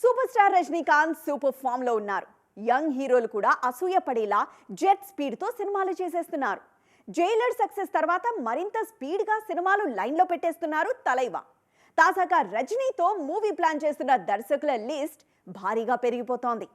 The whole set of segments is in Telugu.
సూపర్ స్టార్ రజనీకాంత్ సూపర్ ఫామ్లో ఉన్నారు. యంగ్ హీరోలు కూడా అసూయ పడేలా జెట్ స్పీడ్తో సినిమాలు చేసేస్తున్నారు. జైలర్ సక్సెస్ తర్వాత మరింత స్పీడ్గా సినిమాలు లైన్లో పెట్టేస్తున్నారు తలైవా. తాజాగా రజనీతో మూవీ ప్లాన్ చేస్తున్న దర్శకుల లిస్ట్ భారీగా పెరిగిపోతోంది.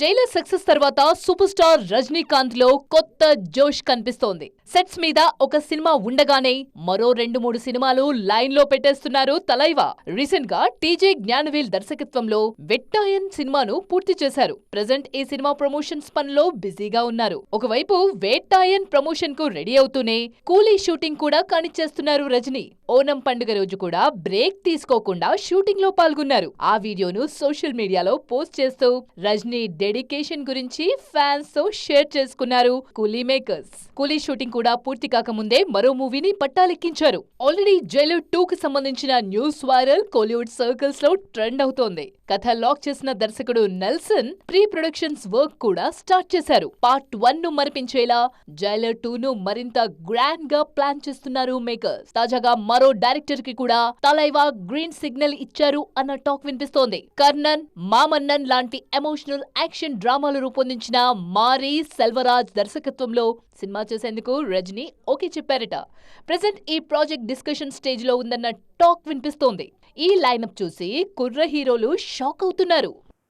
జైలర్ సక్సెస్ తర్వాత సూపర్ స్టార్ రజనీకాంత్లో కొత్త జోష్ కనిపిస్తోంది. సెట్స్ మీద ఒక సినిమా ఉండగానే మరో రెండు మూడు సినిమాలు లైన్లో పెట్టేస్తున్నారు తలైవా. రీసెంట్గా టీజే జ్ఞానవీల్ దర్శకత్వంలో వెట్టాయన్ సినిమాను పూర్తి చేశారు. ప్రజెంట్ ఈ సినిమా ప్రమోషన్స్ పనిలో బిజీగా ఉన్నారు. ఒకవైపు వేట్టాయన్ ప్రమోషన్కు రెడీ అవుతూనే కూలీ షూటింగ్ కూడా కానిచ్చేస్తున్నారు రజనీ. ఓనం పండుగ రోజు కూడా బ్రేక్ తీసుకోకుండా షూటింగ్లో పాల్గొన్నారు. ఆ వీడియోను సోషల్ మీడియాలో పోస్ట్ చేస్తూ రజనీ డెడికేషన్ గురించి ఫ్యాన్స్తో షేర్ చేసుకున్నారు కూలీ మేకర్స్. కూలీ షూటింగ్ కూడా పూర్తి కాకముందే మరో మూవీని పట్టాలెక్కించారు. ఆల్రెడీ జైలు టూకి సంబంధించిన న్యూస్ వైరల్ కోలీవుడ్ సర్కిల్స్లో ట్రెండ్ అవుతోంది. కథ లాక్ చేసిన దర్శకుడు నెల్సన్ ప్రీ ప్రొడక్షన్స్ వర్క్ కూడా స్టార్ట్ చేశారు. పార్ట్ వన్ను మరిపించేలా జైలర్ టూ ను మరింత గ్రాండ్గా ప్లాన్ చేస్తున్నారు మేకర్స్. తాజాగా మరో డైరెక్టర్కి కూడా తలైవా గ్రీన్ సిగ్నల్ ఇచ్చారు అన్న టాక్ వినిపిస్తోంది. కర్ణన్ మామన్నన్ లాంటి ఎమోషనల్ యాక్షన్ డ్రామాలు రూపొందించిన మారీ సెల్వరాజ్ దర్శకత్వంలో సినిమా చేసేందుకు రజనీ ఓకే చెప్పారట. ప్రెసెంట్ ఈ ప్రాజెక్ట్ డిస్కషన్ స్టేజ్లో ఉందన్న టాక్ వినిపిస్తోంది. ఈ లైనప్ చూసి కుర్ర హీరోలు షాక్ అవుతున్నారు.